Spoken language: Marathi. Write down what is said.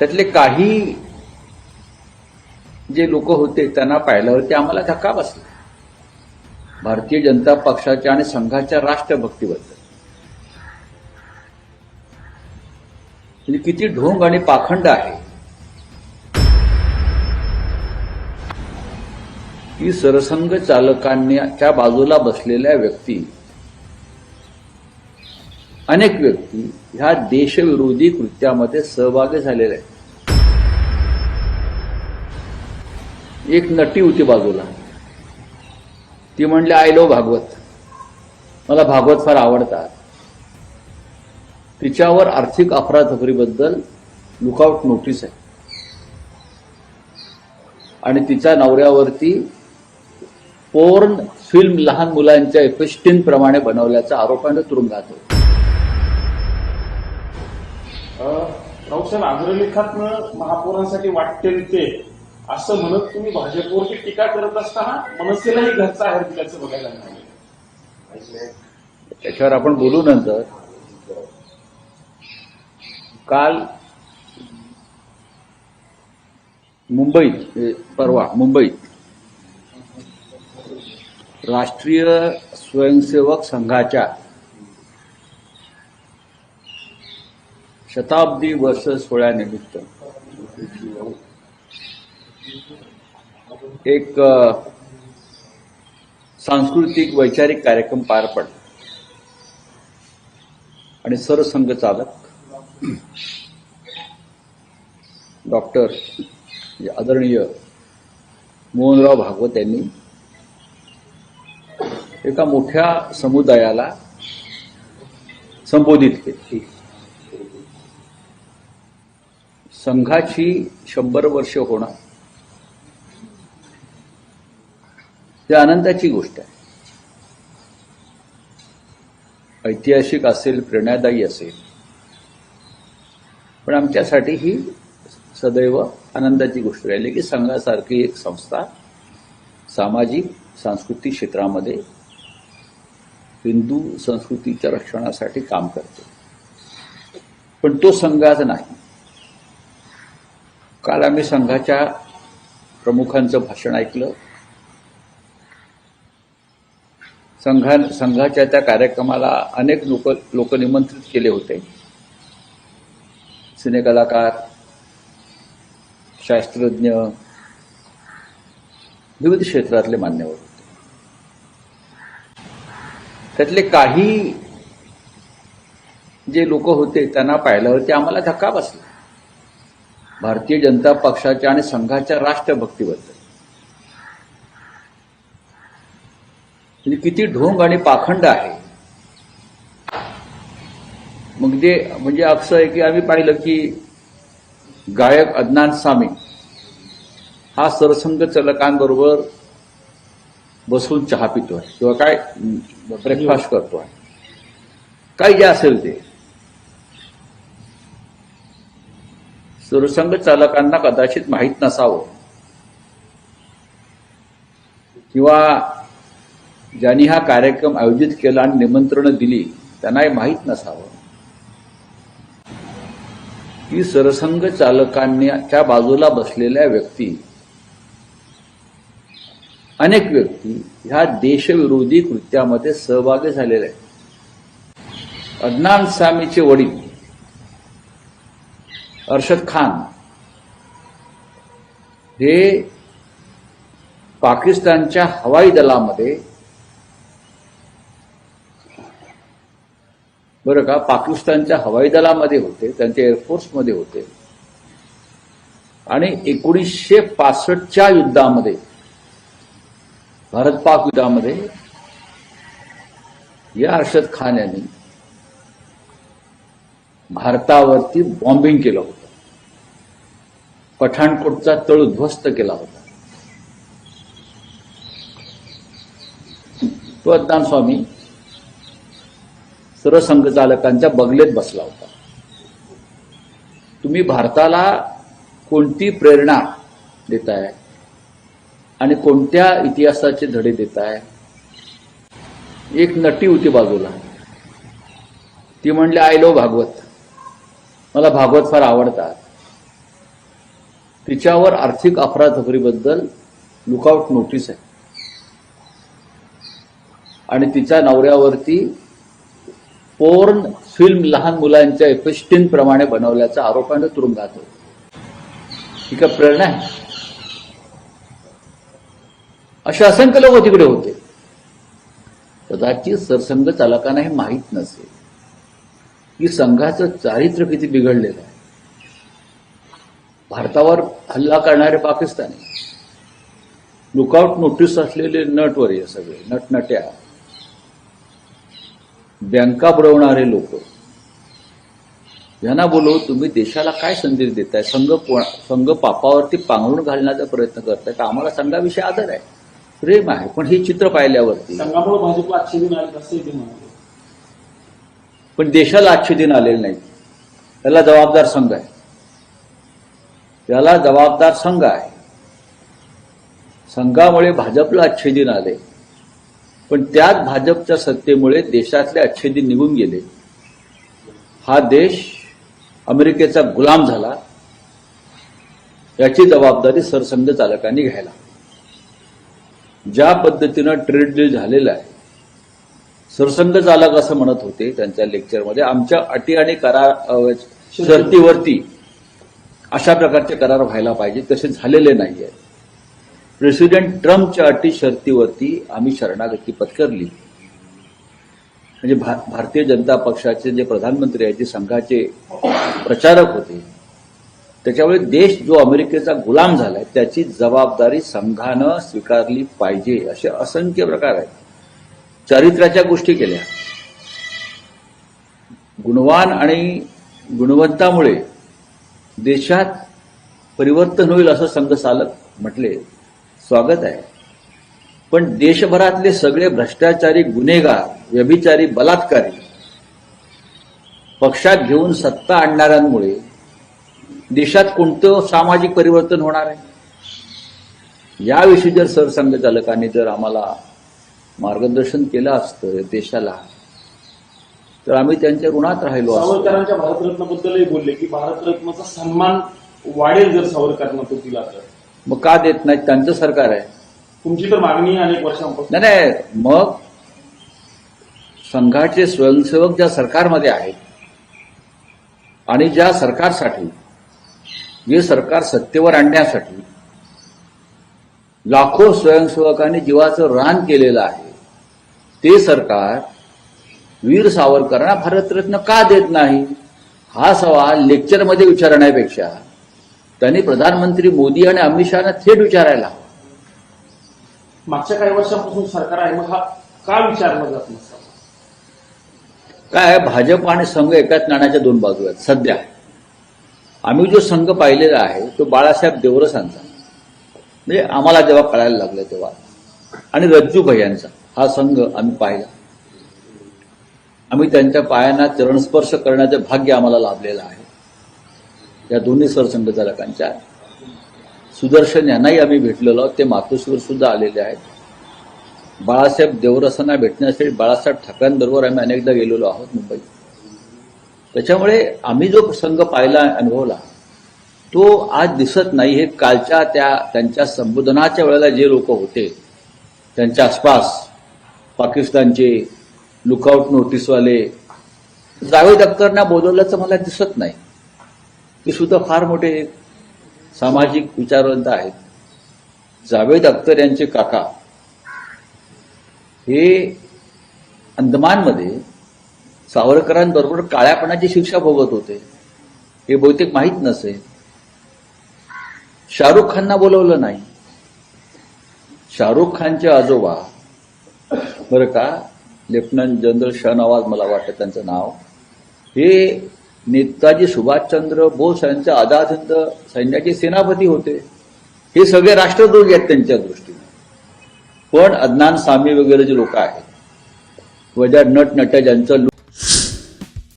त्यातले काही जे लोक होते त्यांना पाहिल्यावरती आम्हाला धक्का बसला. भारतीय जनता पक्षाच्या आणि संघाच्या राष्ट्रभक्तीबद्दल. म्हणजे किती ढोंग आणि पाखंड आहे. की सरसंघ चालकांच्या बाजूला बसलेल्या व्यक्ती अनेक व्यक्ती ह्या देशविरोधी कृत्यामध्ये सहभागी झालेले आहेत. एक नटी होती बाजूला. ती म्हणली आय लो भागवत. मला भागवत फार आवडतात. तिच्यावर आर्थिक अफरातफरीबद्दल लुकआउट नोटीस आहे. आणि तिच्या नवऱ्यावरती पोर्न फिल्म लहान मुलांच्या एफेस्टीन प्रमाणे बनवल्याचा आरोपाने तुरुंगात होता. राऊसाहेब अग्रलेखातनं महापौरांसाठी वाटते ते असं म्हणत तुम्ही भाजपवरती टीका करत असताना मनसेलाही घरचा आहे दिल्याचं बघायला मिळालं. त्याच्यावर आपण बोलू नंतर. काल मुंबईत परवा मुंबईत राष्ट्रीय स्वयंसेवक संघाच्या शताब्दी वर्ष सोहळ्यानिमित्त एक सांस्कृतिक वैचारिक कार्यक्रम पार पडला. आणि सरसंघ चालक डॉक्टर आदरणीय मोहनराव भागवत यांनी एका मोठ्या समुदायाला संबोधित केले. संघाची शंभर वर्ष होणं. ही आनंदाची गोष्ट आहे. ऐतिहासिक असेल प्रेरणादायी असेल. पण आमच्यासाठी ही सदैव आनंदाची गोष्ट राहिली की संघासारखी एक संस्था सामाजिक सांस्कृतिक क्षेत्रामध्ये हिंदू संस्कृतीच्या रक्षणासाठी काम करते. पण तो संघाच नाही. काल आम्ही संघाच्या प्रमुखांचं भाषण ऐकलं. संघा संघाच्या त्या कार्यक्रमाला अनेक लोक लोक निमंत्रित केले होते. सिनेकलाकार शास्त्रज्ञ विविध क्षेत्रातले मान्यवर होते. त्यातले काही जे लोक होते त्यांना पाहिलं होते आम्हाला धक्का बसला. भारतीय जनता पक्षाच्या आणि संघाच्या राष्ट्रभक्तीबद्दल. म्हणजे किती ढोंग आणि पाखंड आहे. मग जे म्हणजे असं आहे की आम्ही पाहिलं की गायक अदनान सामी हा सरसंघ चलकांबरोबर बसून चहा पितोय किंवा काय ब्रेकफास्ट करतोय. काय जे असेल ते. सुरसंघ चालकांना कदाचित माहीत नसावं. किंवा ज्यांनी हा कार्यक्रम आयोजित केला आणि निमंत्रण दिली त्यांनाही माहीत नसावं. की सरसंघ चालकांच्या बाजूला बसलेल्या व्यक्ती अनेक व्यक्ती ह्या देशविरोधी कृत्यामध्ये सहभागी झालेल्या आहेत. अदनान सामीचे वडील अर्शद खान. हे पाकिस्तानच्या हवाई दलामध्ये बरं का पाकिस्तानच्या हवाई दलामध्ये होते त्यांच्या एअरफोर्समध्ये होते. आणि एकोणीसशे पासष्टच्या युद्धामध्ये भारत पाक युद्धामध्ये या अर्शद खान यांनी भारतावरती बॉम्बिंग केलं होतं. पठाणकोटचा तळ उद्ध्वस्त केला होता. तो अद्दान स्वामी सर्व चालकांच्या बगलेत बसला होता. तुम्ही भारताला कोणती प्रेरणा देताय? आणि कोणत्या इतिहासाचे धडे देताय? एक नटी होती बाजूला. ती म्हणली आय लो भागवत. मला भागवत फार आवडतात. तिच्यावर आर्थिक अफरातफरीबद्दल लुकआउट नोटीस आहे. आणि तिच्या नवऱ्यावरती पोर्न फिल्म लहान मुलांच्या एफिस्टीन प्रमाणे बनवल्याचा आरोपाने तुरुंगात होतो ही काय प्रेरणा आहे? असे असंख्य लोक तिकडे होते. कदाचित सरसंघ चालकांना हे माहीत नसेल. की संघाचं चारित्र्य किती बिघडलेलं आहे. भारतावर हल्ला करणारे पाकिस्तानी. लुकआउट नोटीस असलेले नटवर हे सगळे नटनट्या. बँका बुडवणारे लोक. यांना बोलवून तुम्ही देशाला काय संदेश देताय? संघ संघ पापावरती पांघरून घालण्याचा प्रयत्न करताय. का आम्हाला संघाविषयी आदर आहे. प्रेम आहे. पण हे चित्र पाहिल्यावरती. संघामुळे भाजपला आले पण देशाला आजचे दिन आलेले नाही त्याला जबाबदार संघ आहे. त्याला जबाबदार संघ आहे. संघामुळे भाजपला अच्छेदिन आले पण त्यात भाजपच्या सत्तेमुळे देशातले अच्छेदिन निघून गेले. हा देश अमेरिकेचा गुलाम झाला. याची जबाबदारी सरसंघ चालकांनी घ्यायला. ज्या पद्धतीनं ट्रेड डील झालेला आहे सरसंघ चालक असं म्हणत होते त्यांच्या लेक्चरमध्ये आमच्या अटी आणि करार अ, शर्तीवरती अशा प्रकारचे करार व्हायला पाहिजे तसे झालेले नाही आहेत प्रेसिडेंट ट्रम्पच्या अटी शर्तीवरती आम्ही शरणागती पत्करली. म्हणजे भा- भारतीय जनता पक्षाचे जे प्रधानमंत्री आहेत जे संघाचे प्रचारक होते त्याच्यामुळे देश जो अमेरिकेचा गुलाम झालाय त्याची जबाबदारी संघानं स्वीकारली पाहिजे असे असंख्य प्रकार आहेत. चारित्र्याच्या गोष्टी केल्या. गुणवान आणि गुणवंतामुळे देशात परिवर्तन होईल असं संघ चालक म्हटले स्वागत आहे. पण देशभरातले सगळे भ्रष्टाचारी गुन्हेगार व्यभिचारी बलात्कारी पक्षात घेऊन सत्ता आणणाऱ्यांमुळे देशात कोणतं सामाजिक परिवर्तन होणार आहे? याविषयी जर सरसंघचालकांनी जर आम्हाला मार्गदर्शन केलं असतं देशाला तर आम्ही त्यांच्या ऋणात राहिलो सावरकरांच्या भारतरत्नाबद्दलही बोलले की भारतरत्नाचा सन्मान वाढेल जर सावरकरांना तो दिला तर. मग का देत नाहीत? त्यांचं सरकार आहे. तुमची तर मागणी अनेक वर्षांपासून. नाही नाही. मग संघाचे स्वयंसेवक ज्या सरकारमध्ये आहेत आणि ज्या सरकारसाठी जे सरकार सत्तेवर आणण्यासाठी लाखो स्वयंसेवकांनी जीवाचं रान केलेलं आहे ते सरकार वीर सावरकरांना भारतरत्न का देत नाही? हा सवाल लेक्चरमध्ये विचारण्यापेक्षा त्यांनी प्रधानमंत्री मोदी आणि अमित शहाना थेट विचारायला हवा. मागच्या काही वर्षांपासून सरकार आहे मग हा का विचारला जात नसता काय भाजप आणि संघ एकाच नाण्याच्या दोन बाजू आहेत. सध्या आम्ही जो संघ पाहिलेला आहे तो बाळासाहेब देवरसांचा. म्हणजे आम्हाला जेव्हा कळायला लागलं तेव्हा. आणि रज्जू भैयांचा हा संघ आम्ही पाहिला. आम्ही त्यांच्या पायांना चरणस्पर्श करण्याचं भाग्य आम्हाला लाभलेलं आहे. या दोन्ही सरसंघचालकांच्या सुदर्शन यांनाही आम्ही भेटलेलो आहोत. ते मातोश्रीवर सुद्धा आलेले आहेत. बाळासाहेब देवरसांना भेटण्यासाठी बाळासाहेब ठाकरेंबरोबर आम्ही अनेकदा गेलेलो आहोत मुंबईत. त्याच्यामुळे आम्ही जो संघ पाहिला अनुभवला तो आज दिसत नाही. हे कालच्या त्या त्यांच्या संबोधनाच्या वेळेला जे लोक होते त्यांच्या आसपास पाकिस्तानचे लुकआउट नोटीसवाले जावेद अख्तरना बोलवल्याचं मला दिसत नाही. ते सुद्धा फार मोठे सामाजिक विचारवंत आहेत. जावेद अख्तर यांचे काका. हे अंदमानमध्ये सावरकरांबरोबर काळ्यापणाची शिक्षा भोगत होते. हे बहुतेक माहीत नसे. शाहरुख खानना बोलवलं नाही. शाहरुख खानचे आजोबा. बरं का? लेफ्टनंट जनरल शहनवाज मला वाटतं त्यांचं नाव. हे नेताजी सुभाषचंद्र बोस यांच्या आझाद हिंद सैन्याचे सेनापती होते. हे सगळे राष्ट्रद्रोही आहेत त्यांच्या दृष्टीने. पण अदनान सामी वगैरे जे लोक आहेत वजा ज्या नट नट्या ज्यांचं